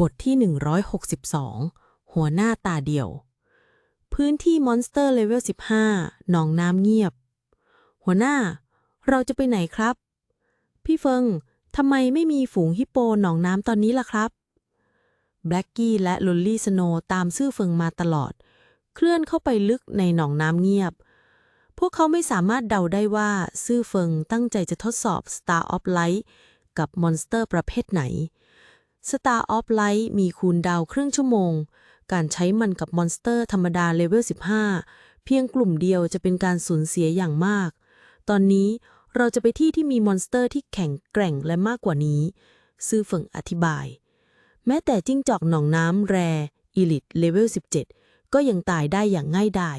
บทที่ 162 หัวหน้าตาเดียว พื้นที่มอนสเตอร์เลเวล15 หนองน้ำเงียบ หัวหน้า เราจะไปไหนครับ พี่เฟิง ทำไมไม่มีฝูงฮิปโปหนองน้ำตอนนี้ล่ะครับ แบล็กกี้และลอลลี่สโนตามซื่อเฟิงมาตลอด เคลื่อนเข้าไปลึกในหนองน้ำเงียบ พวกเขาไม่สามารถเดาได้ว่าซื่อเฟิงตั้งใจจะทดสอบ Star of Light กับมอนสเตอร์ประเภทไหน Star of Light มีคูณดาวครึ่งชั่วโมง การใช้มันกับมอนสเตอร์ธรรมดาเลเวล 15 เพียงกลุ่มเดียวจะเป็นการสูญเสียอย่างมาก ตอนนี้เราจะไปที่ที่มีมอนสเตอร์ที่แข็งแกร่งและมากกว่านี้ ซื่อเฟิงอธิบาย แม้แต่จิ้งจอกหนองน้ำแรอีลิตเลเวล 17 ก็ยังตายได้อย่างง่ายดาย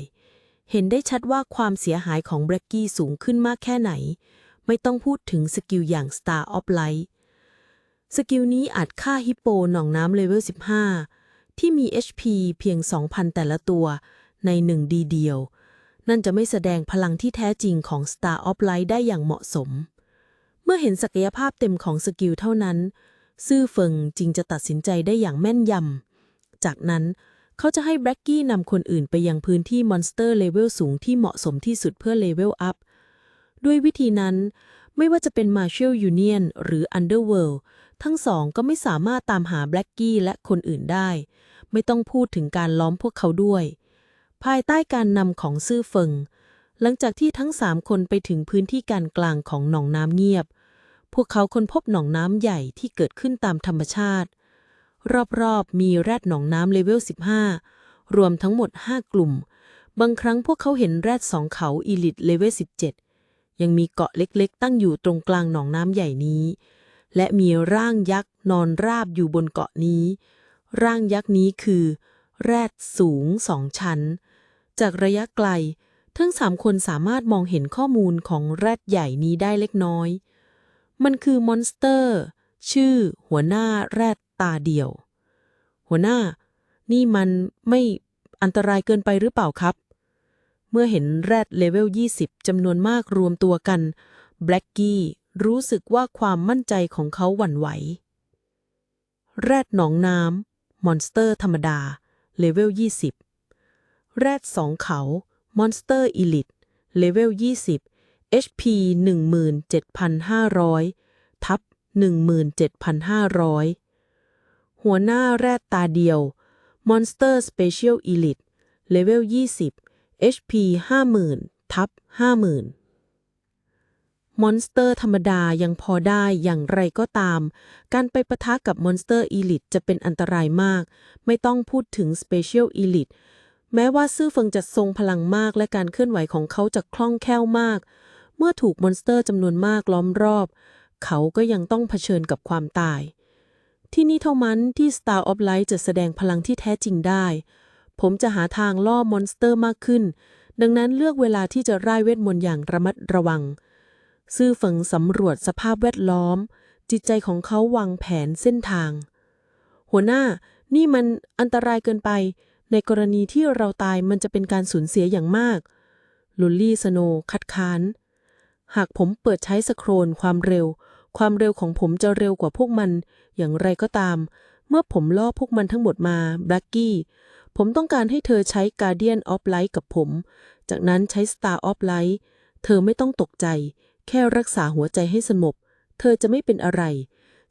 เห็นได้ชัดว่าความเสียหายของแบล็กกี้สูงขึ้นมากแค่ไหน ไม่ต้องพูดถึงสกิลอย่าง Star of Light สกิลนี้อาจฆ่าฮิปโปหนองน้ำเลเวล 15 ที่มี HP เพียง 2,000 แต่ละตัวในหนึ่งดีเดียว นั่นจะไม่แสดงพลังที่แท้จริงของ Star of Light ได้อย่างเหมาะสม เมื่อเห็นศักยภาพเต็มของสกิลเท่านั้น ซื่อเฟิงจึงจะตัดสินใจได้อย่างแม่นยำ จากนั้นเขาจะให้แบล็กกี้นำคนอื่นไปยังพื้นที่มอนสเตอร์เลเวลสูงที่เหมาะสมที่สุดเพื่อเลเวลอัพ ด้วยวิธีนั้น ไม่ว่าจะเป็น Martial Union หรือ Underworld ทั้งสองก็ไม่สามารถตามหาแบล็กกี้และคนอื่นได้ ไม่ต้องพูดถึงการล้อมพวกเขาด้วย ภายใต้การนำของซื่อเฟิง หลังจากที่ทั้งสามคนไปถึงพื้นที่การกลางของหนองน้ำเงียบ พวกเขาค้นพบหนองน้ำใหญ่ที่เกิดขึ้นตามธรรมชาติ รอบๆ มีแรดหนองน้ำเลเวล 15 รวมทั้งหมด 5 กลุ่ม บางครั้งพวกเขาเห็นแรดสองเขาอีลิตเลเวล 17 ยังมีเกาะเล็กๆ ตั้งอยู่ตรงกลางหนองน้ำใหญ่นี้ และมีร่างยักษ์นอนราบอยู่บนเกาะนี้ ร่างยักษ์นี้คือ แรดสูงสองชั้น จากระยะไกล ทั้งสามคนสามารถมองเห็นข้อมูลของแรดใหญ่นี้ได้เล็กน้อย มันคือมอนสเตอร์ ชื่อ หัวหน้าแรดตาเดียว หัวหน้า นี่มันไม่อันตรายเกินไปหรือเปล่าครับ เมื่อเห็นแรดเลเวล 20 จำนวนมากรวมตัวกันแบล็กกี้รู้สึกว่าความมั่นใจของเขาหวั่นไหว แรดหนองน้ำมอนสเตอร์ธรรมดา เลเวล 20 แรดสองเขา มอนสเตอร์อีลิตเลเวล 20 HP 17,500 ทับ 17,500 หัวหน้าแรดตาเดียวมอนสเตอร์สเปเชียลอีลิตเลเวล 20 HP 50,000ทับ50,000 มอนสเตอร์ธรรมดายังพอได้อย่างไรก็ตาม การไปปะทะกับมอนสเตอร์อีลิตจะเป็นอันตรายมาก ไม่ต้องพูดถึงสเปเชียลอีลิตแม้ว่าซื่อเฟิงจะทรงพลังมากและการเคลื่อนไหวของเขาจะคล่องแคล่วมาก เมื่อถูกมอนสเตอร์จำนวนมากล้อมรอบ เขาก็ยังต้องเผชิญกับความตาย ที่นี่เท่านั้นที่ Star of Light จะแสดงพลังที่แท้จริงได้ ผมจะหาทางล่อมอนสเตอร์มากขึ้น ดังนั้นเลือกเวลาที่จะร่ายเวทมนต์อย่างระมัดระวัง ซื่อเฟิงสำรวจสภาพแวดล้อม จิตใจของเขาวางแผนเส้นทาง หัวหน้านี่มันอันตรายเกินไป ในกรณีที่เราตายมันจะเป็นการสูญเสียอย่างมากลุลลี่สโนคัดค้าน หากผมเปิดใช้สโครนความเร็ว ความเร็วของผมจะเร็วกว่าพวกมัน อย่างไรก็ตาม เมื่อผมล่อพวกมันทั้งหมดมาแบล็กกี้ผมต้องการให้เธอใช้ Guardian of Light กับผม จากนั้นใช้ Star of Light เธอไม่ต้องตกใจ แค่รักษาหัวใจให้สงบ เธอจะไม่เป็นอะไร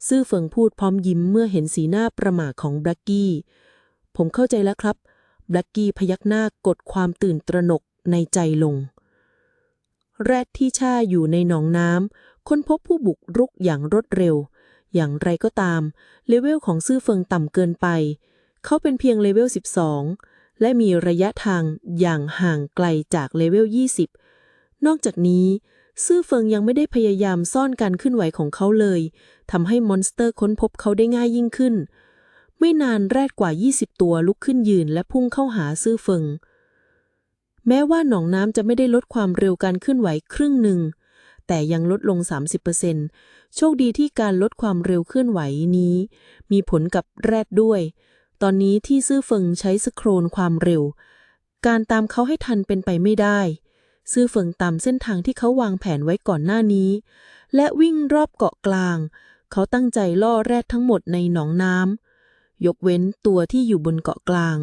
ซื่อเฟิงพูดพร้อมยิ้มเมื่อเห็นสีหน้าประหม่าของแบล็กกี้ ผมเข้าใจแล้วครับ แบล็กกี้พยักหน้ากดความตื่นตระหนกในใจลง แรดที่ช่าอยู่ในหนองน้ำค้นพบผู้บุกรุกอย่างรวดเร็ว อย่างไรก็ตาม เลเวลของซื่อเฟิงต่ำเกินไป เขาเป็นเพียงเลเวล 12 และมีระยะทางอย่างห่างไกลจากเลเวล 20 นอกจากนี้ ซื่อเฟิงยังไม่ได้พยายามซ่อนการเคลื่อนไหวของเขาเลยทำให้มอนสเตอร์ค้นพบเขาได้ง่ายยิ่งขึ้น ไม่นานแรดกว่า 20 ตัวลุกขึ้นยืนและพุ่งเข้าหาซื่อเฟิง แม้ว่าหนองน้ำจะไม่ได้ลดความเร็วการเคลื่อนไหวครึ่งหนึ่ง แต่ยังลดลง 30%โชคดีที่การลดความเร็วเคลื่อนไหวนี้ มีผลกับแรดด้วย ตอนนี้ที่ซื่อเฟิงใช้สโครนความเร็ว การตามเขาให้ทันเป็นไปไม่ได้ ซื่อเฟิงตามเส้นทางที่เขาวางแผนไว้ก่อนหน้านี้ และวิ่งรอบเกาะกลาง เขาตั้งใจล่อแรดทั้งหมดในหนองน้ำยกเว้นตัวที่อยู่บนเกาะกลาง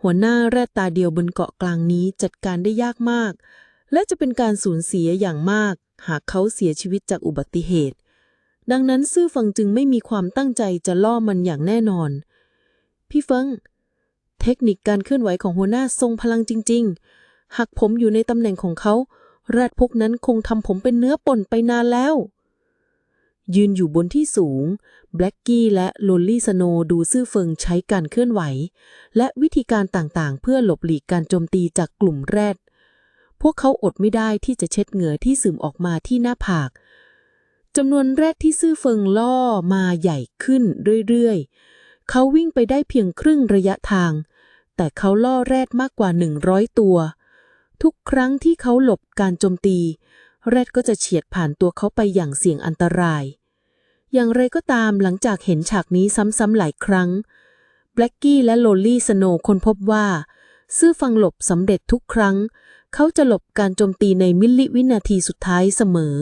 หัวหน้าแรดตาเดียวบนเกาะกลางนี้จัดการได้ยากมาก และจะเป็นการสูญเสียอย่างมาก หากเขาเสียชีวิตจากอุบัติเหตุ ดังนั้นซื่อฟิงจึงไม่มีความตั้งใจจะล่อมันอย่างแน่นอน พี่เฟิง เทคนิคการเคลื่อนไหวของหัวหน้าทรงพลังจริง ๆ หากผมอยู่ในตำแหน่งของเขาแรดพวกนั้นคงทำผมเป็นเนื้อป่นไปนานแล้ว ยืนอยู่บนที่สูง แบล็กกี้และโลลลี่สโนดูซื่อเฟิงใช้การเคลื่อนไหว และวิธีการต่างๆ เพื่อหลบหลีกการโจมตีจากกลุ่มแรด พวกเขาอดไม่ได้ที่จะเช็ดเหงื่อที่ซึมออกมาที่หน้าผากจำนวนแรดที่ซื่อเฟิงล่อมาใหญ่ขึ้นเรื่อยๆ เขาวิ่งไปได้เพียงครึ่งระยะทาง แต่เขาล่อแรดมากกว่า 100 ตัว ทุกครั้งที่เขาหลบการโจมตี แรดก็จะเฉียดผ่านตัวเขาไปอย่างเสี่ยงอันตราย อย่างไรก็ตามหลังจากเห็นฉากนี้ซ้ำๆหลายครั้งแบล็กกี้และโลลี่สโนว์คนพบว่า ซื่อฟังหลบสำเร็จทุกครั้ง เขาจะหลบการโจมตีในมิลลิวินาทีสุดท้ายเสมอ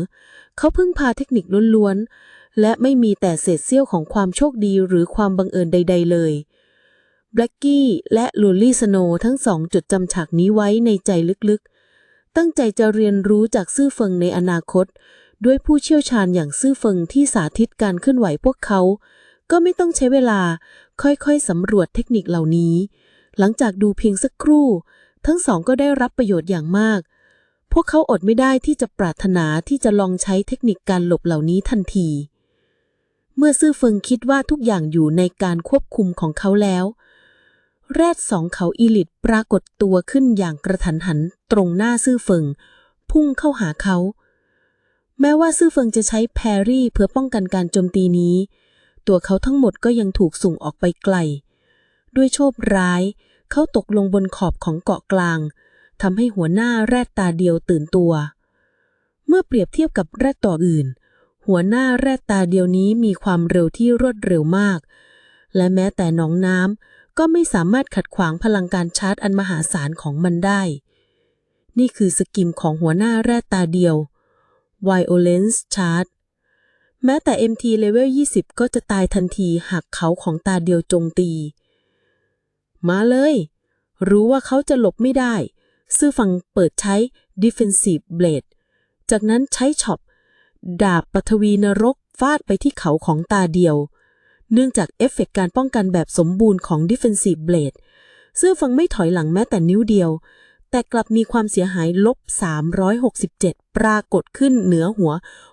เขาพึ่งพาเทคนิคล้วนๆ และไม่มีแต่เศษเสี้ยวของความโชคดีหรือความบังเอิญใด ๆ เลยแบล็กกี้และลูลี่สโนว์ทั้งสองจดจำฉากนี้ไว้ในใจลึกๆ ตั้งใจจะเรียนรู้จากซื่อเฟิงในอนาคต ด้วยผู้เชี่ยวชาญอย่างซื่อเฟิงที่สาธิตการเคลื่อนไหวพวกเขา ก็ไม่ต้องใช้เวลาค่อยๆสำรวจเทคนิคเหล่านี้ หลังจากดูเพียงสักครู่ ทั้งสองก็ได้รับประโยชน์อย่างมาก พวกเขาอดไม่ได้ที่จะปรารถนาที่จะลองใช้เทคนิคการหลบเหล่านี้ทันที เมื่อซื่อเฟิงคิดว่าทุกอย่างอยู่ในการควบคุมของเขาแล้ว แรดสองเขาอีลิตปรากฏตัวขึ้นอย่างกระทันหันตรงหน้าซื่อเฟิง พุ่งเข้าหาเขา แม้ว่าซื่อเฟิงจะใช้แพรี่เพื่อป้องกันการโจมตีนี้ ตัวเขาทั้งหมดก็ยังถูกส่งออกไปไกล ด้วยโชคร้าย เขาตกลงบนขอบของเกาะกลางทำให้หัวหน้าแรดตาเดียวตื่นตัว เมื่อเปรียบเทียบกับแรดตัวอื่น หัวหน้าแรดตาเดียวนี้มีความเร็วที่รวดเร็วมาก และแม้แต่หนองน้ำก็ไม่สามารถขัดขวางพลังการชาร์จอันมหาศาลของมันได้ นี่คือสกิมของหัวหน้าแรดตาเดียว Violence Charge แม้แต่ MT Level 20 ก็จะตายทันทีหากเขาของตาเดียวโจมตี มาเลย รู้ว่าเขาจะหลบไม่ได้ ซื่อฟังเปิดใช้ Defensive Blade จากนั้นใช้ช็อป ดาบปฐวีนรกฟาดไปที่เขาของตาเดียว เนื่องจากเอฟเฟกต์การป้องกันแบบสมบูรณ์ของ Defensive Blade ซื่อฟังไม่ถอยหลังแม้แต่นิ้วเดียว แต่กลับมีความเสียหายลบ 367 ปรากฏขึ้นเหนือหัว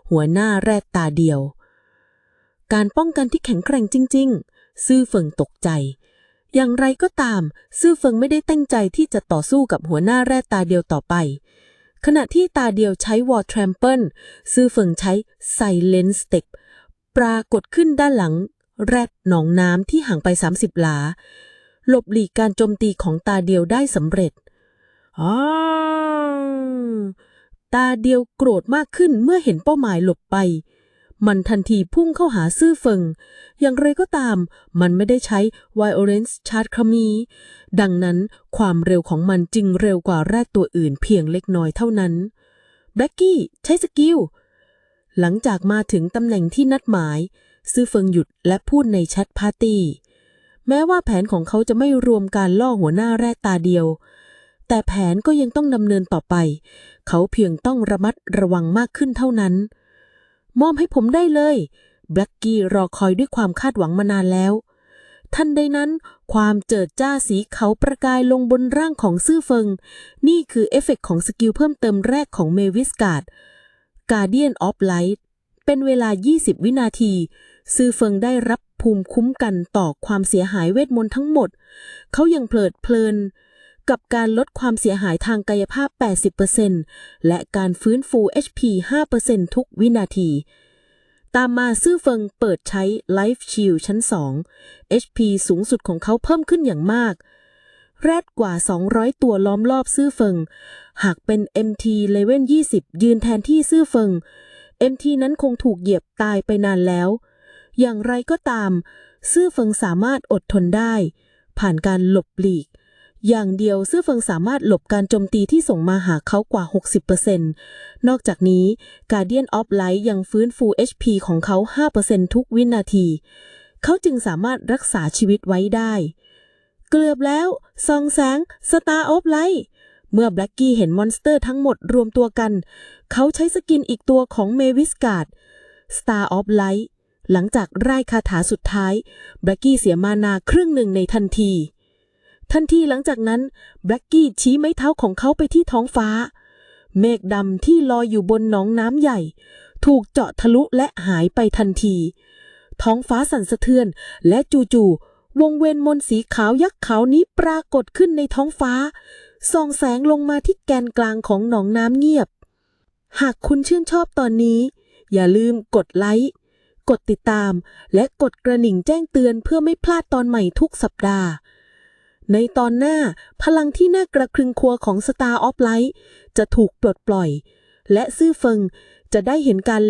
หัวหน้าแรดตาเดียว การป้องกันที่แข็งแกร่งจริง ๆ ซื่อเฟิงตกใจ อย่างไรก็ตาม ซื่อเฟิงไม่ได้ตั้งใจที่จะต่อสู้กับหัวหน้าแรดตาเดียวต่อไป ขณะที่ตาเดียวใช้วอร์ทรัมเปิลซื่อเฟิงใช้ไซเลนสเต็ปปรากฏขึ้นด้านหลัง แรดหนองน้ำที่ห่างไป 30 หลา หลบหลีกการโจมตีของตาเดียวได้สำเร็จอตาเดียวโกรธมากขึ้นเมื่อเห็นเป้าหมายหลบไป มันทันทีพุ่งเข้าหาซื่อเฟิง อย่างไรก็ตาม มันไม่ได้ใช้ Violence Charge ครั้งนี้ ดังนั้นความเร็วของมันจึงเร็วกว่าแรดตัวอื่นเพียงเล็กน้อยเท่านั้นแบล็กกี้ใช้สกิล หลังจากมาถึงตำแหน่งที่นัดหมาย ซื่อเฟิงหยุดและพูดในแชทปาร์ตี้แม้ว่าแผนของเขาจะไม่รวมการล่อหัวหน้าแรดตาเดียว แต่แผนก็ยังต้องดำเนินต่อไป เขาเพียงต้องระมัดระวังมากขึ้นเท่านั้น มอบให้ผมได้เลยแบล็กกี้รอคอยด้วยความคาดหวังมานานแล้ว ทันใดนั้นความเจิดจ้าสีเขาประกายลงบนร่างของซื่อเฟิง นี่คือเอฟเฟกต์ของสกิลเพิ่มเติมแรกของเมวิสการ์ด Guardian of Light เป็นเวลา 20 วินาที ซื่อเฟิงได้รับภูมิคุ้มกันต่อความเสียหายเวทมนต์ทั้งหมด เขายังเพลิดเพลิน กับการลดความเสียหายทางกายภาพ 80%และการฟื้นฟู HP 5%ทุกวินาที ตามมาซื่อเฟิงเปิดใช้ Life Shield ชั้น 2 HP สูงสุดของเขาเพิ่มขึ้นอย่างมาก แรดกว่า 200 ตัวล้อมรอบซื่อเฟิง หากเป็น MT Level 20 ยืนแทนที่ซื่อเฟิง MT นั้นคงถูกเหยียบตายไปนานแล้ว อย่างไรก็ตาม ซื่อเฟิงสามารถอดทนได้ ผ่านการหลบหลีก อย่างเดียวซื่อเฟิงสามารถหลบการโจมตีที่ส่งมาหาเขากว่า 60%นอกจากนี้ Guardian of Light ยังฟื้นฟู HP ของเขา 5%ทุกวินาที เขาจึงสามารถรักษาชีวิตไว้ได้ เกือบแล้วซองแสงสตาร์ออฟไลท์เมื่อแบล็กกี้เห็นมอนสเตอร์ทั้งหมดรวมตัวกัน เขาใช้สกินอีกตัวของเมวิสการ์ด Star of Light หลังจากไล่คาถาสุดท้ายแบล็กกี้เสียมานาครึ่งหนึ่งในทันที ทันทีหลังจากนั้นแบล็กกี้ชี้ไม้เท้าของเขาไปที่ท้องฟ้า เมฆดำที่ลอยอยู่บนหนองน้ำใหญ่ ถูกเจาะทะลุและหายไปทันที ท้องฟ้าสั่นสะเทือน และจู่ๆวงเวียนมนสีขาวยักษ์ขาวนี้ปรากฏขึ้นในท้องฟ้าส่องแสงลงมาที่แกนกลางของหนองน้ำเงียบ หากคุณชื่นชอบตอนนี้ อย่าลืมกดไลค์กดติดตาม และกดกระหนิ่งแจ้งเตือนเพื่อไม่พลาดตอนใหม่ทุกสัปดาห์ ในตอนหน้าพลังที่น่ากระครึงครัวของ Star of Light จะถูกปลดปล่อย และซื่อเฟิงจะได้เห็นการเล